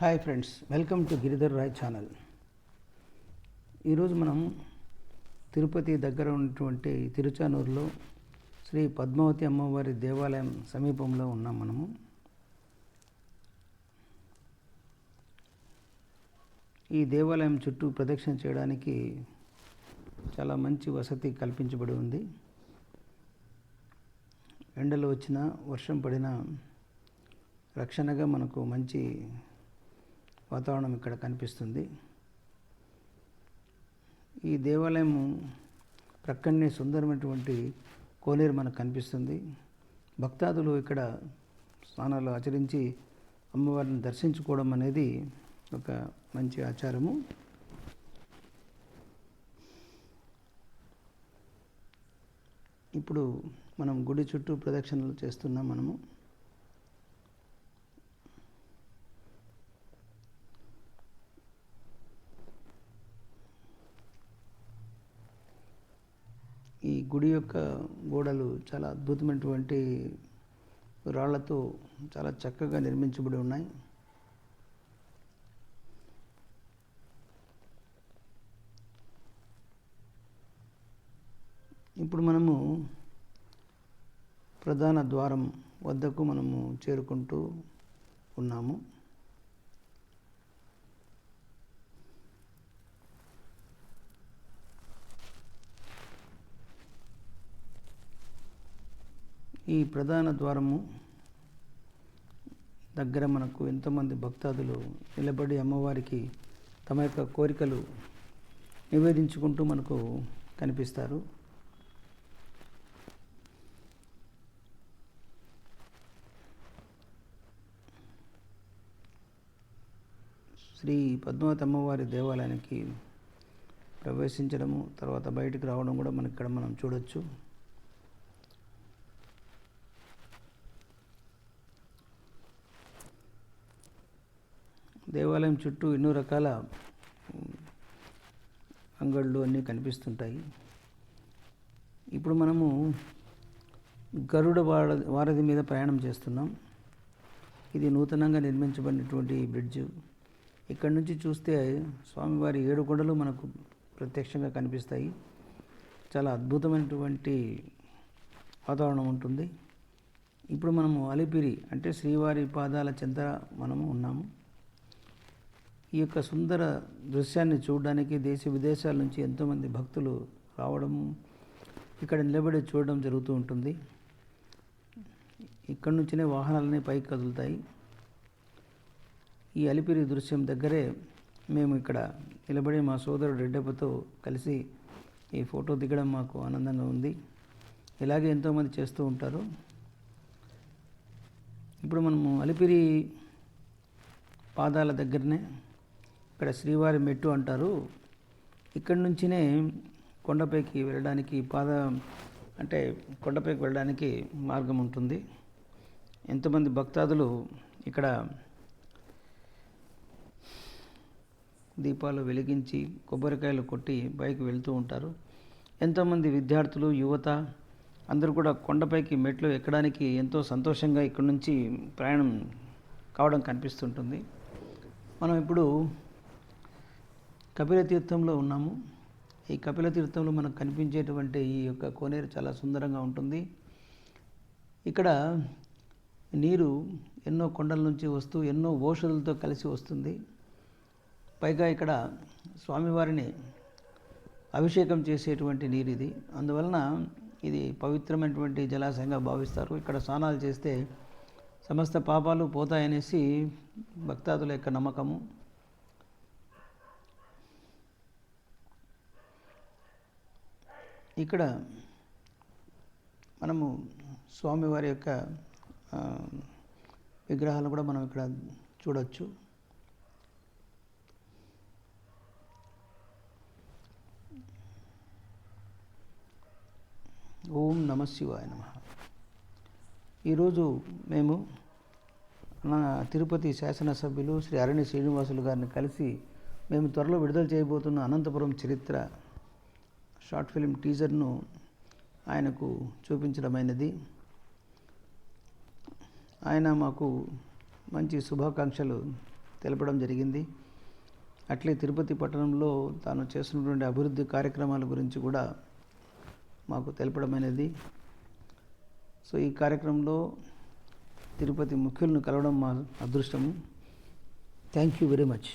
Hi friends welcome to Giridhar Rai channel ఈరోజు మనం తిరుపతి దగ్గర ఉన్నటువంటి తిరుచానూరులో శ్రీ పద్మావతి అమ్మవారి దేవాలయం సమీపంలో ఉన్నాం మనము. ఈ దేవాలయం చుట్టూ ప్రదక్షిణ చేయడానికి చాలా మంచి వసతి కల్పించబడి ఉంది. ఎండలు వచ్చినా వర్షం పడినా రక్షణగా మనకు మంచి వాతావరణం ఇక్కడ కనిపిస్తుంది. ఈ దేవాలయం ప్రక్కనే సుందరమైనటువంటి కోనేరు మనకు కనిపిస్తుంది. భక్తాదులు ఇక్కడ స్నానాలు ఆచరించి అమ్మవారిని దర్శించుకోవడం అనేది ఒక మంచి ఆచారము. ఇప్పుడు మనం గుడి చుట్టూ ప్రదక్షిణలు చేస్తున్నాం మనము. ఈ గుడి యొక్క గోడలు చాలా అద్భుతమైనటువంటి రాళ్ళతో చాలా చక్కగా నిర్మించబడి ఉన్నాయి. ఇప్పుడు మనము ప్రధాన ద్వారం వద్దకు మనము చేరుకుంటూ ఉన్నాము. ఈ ప్రధాన ద్వారము దగ్గర మనకు ఎంతోమంది భక్తాదులు నిలబడి అమ్మవారికి తమ యొక్క కోరికలు నివేదించుకుంటూ మనకు కనిపిస్తారు. శ్రీ పద్మావతి అమ్మవారి దేవాలయానికి ప్రవేశించడము తర్వాత బయటికి రావడం కూడా మనకి ఇక్కడ మనం చూడొచ్చు. దేవాలయం చుట్టూ ఎన్నో రకాల అంగళ్ళు అన్నీ కనిపిస్తుంటాయి. ఇప్పుడు మనము గరుడ వార వారధి మీద ప్రయాణం చేస్తున్నాం. ఇది నూతనంగా నిర్మించబడినటువంటి బ్రిడ్జ్. ఇక్కడ నుంచి చూస్తే స్వామివారి ఏడు కొండలు మనకు ప్రత్యక్షంగా కనిపిస్తాయి. చాలా అద్భుతమైనటువంటి వాతావరణం ఉంటుంది. ఇప్పుడు మనము అలిపిరి అంటే శ్రీవారి పాదాల చెంత మనము ఉన్నాము. ఈ యొక్క సుందర దృశ్యాన్ని చూడడానికి దేశ విదేశాల నుంచి ఎంతోమంది భక్తులు రావడం ఇక్కడ నిలబడి చూడడం జరుగుతూ ఉంటుంది. ఇక్కడ నుంచినే వాహనాలన్నీ పైకి కదులుతాయి. ఈ అలిపిరి దృశ్యం దగ్గరే మేము ఇక్కడ నిలబడి మా సోదరుడు రెడ్డప్పతో కలిసి ఈ ఫోటో దిగడం మాకు ఆనందంగా ఉంది. ఇలాగే ఎంతోమంది చేస్తూ ఉంటారు. ఇప్పుడు మనము అలిపిరి పాదాల దగ్గరనే ఇక్కడ శ్రీవారి మెట్టు అంటారు. ఇక్కడి నుంచినే కొండపైకి వెళ్ళడానికి పాద అంటే కొండపైకి వెళ్ళడానికి మార్గం ఉంటుంది. ఎంతమంది భక్తాదులు ఇక్కడ దీపాలు వెలిగించి కొబ్బరికాయలు కొట్టి పైకి వెళ్తూ ఉంటారు. ఎంతోమంది విద్యార్థులు యువత అందరూ కూడా కొండపైకి మెట్లు ఎక్కడానికి ఎంతో సంతోషంగా ఇక్కడి నుంచి ప్రయాణం కావడం కనిపిస్తుంటుంది. మనం ఇప్పుడు కపిల తీర్థంలో ఉన్నాము. ఈ కపిల తీర్థంలో మనకు కనిపించేటువంటి ఈ యొక్క కోనేరు చాలా సుందరంగా ఉంటుంది. ఇక్కడ నీరు ఎన్నో కొండల నుంచి వస్తూ ఎన్నో ఓషధులతో కలిసి వస్తుంది. పైగా ఇక్కడ స్వామివారిని అభిషేకం చేసేటువంటి నీరు ఇది. అందువలన ఇది పవిత్రమైనటువంటి జలాశయంగా భావిస్తారు. ఇక్కడ స్నానాలు చేస్తే సమస్త పాపాలు పోతాయనేసి భక్తాదుల యొక్క నమ్మకము. ఇక్కడ మనము స్వామివారి యొక్క విగ్రహాలు కూడా మనం ఇక్కడ చూడవచ్చు ఓం నమ శివాయ నమ. ఈరోజు మేము నా తిరుపతి శాసనసభ్యులు శ్రీ అరణ్య శ్రీనివాసులు గారిని కలిసి మేము త్వరలో విడుదల చేయబోతున్న అనంతపురం చరిత్ర షార్ట్ ఫిలిం టీజర్ను ఆయనకు చూపించడమైనది. ఆయన మాకు మంచి శుభాకాంక్షలు తెలపడం జరిగింది. అట్లే తిరుపతి పట్టణంలో తాను చేస్తున్నటువంటి అభివృద్ధి కార్యక్రమాల గురించి కూడా మాకు తెలపడం అనేది సో ఈ కార్యక్రమంలో తిరుపతి ముఖ్యులను కలవడం మా అదృష్టము. Thank you very much.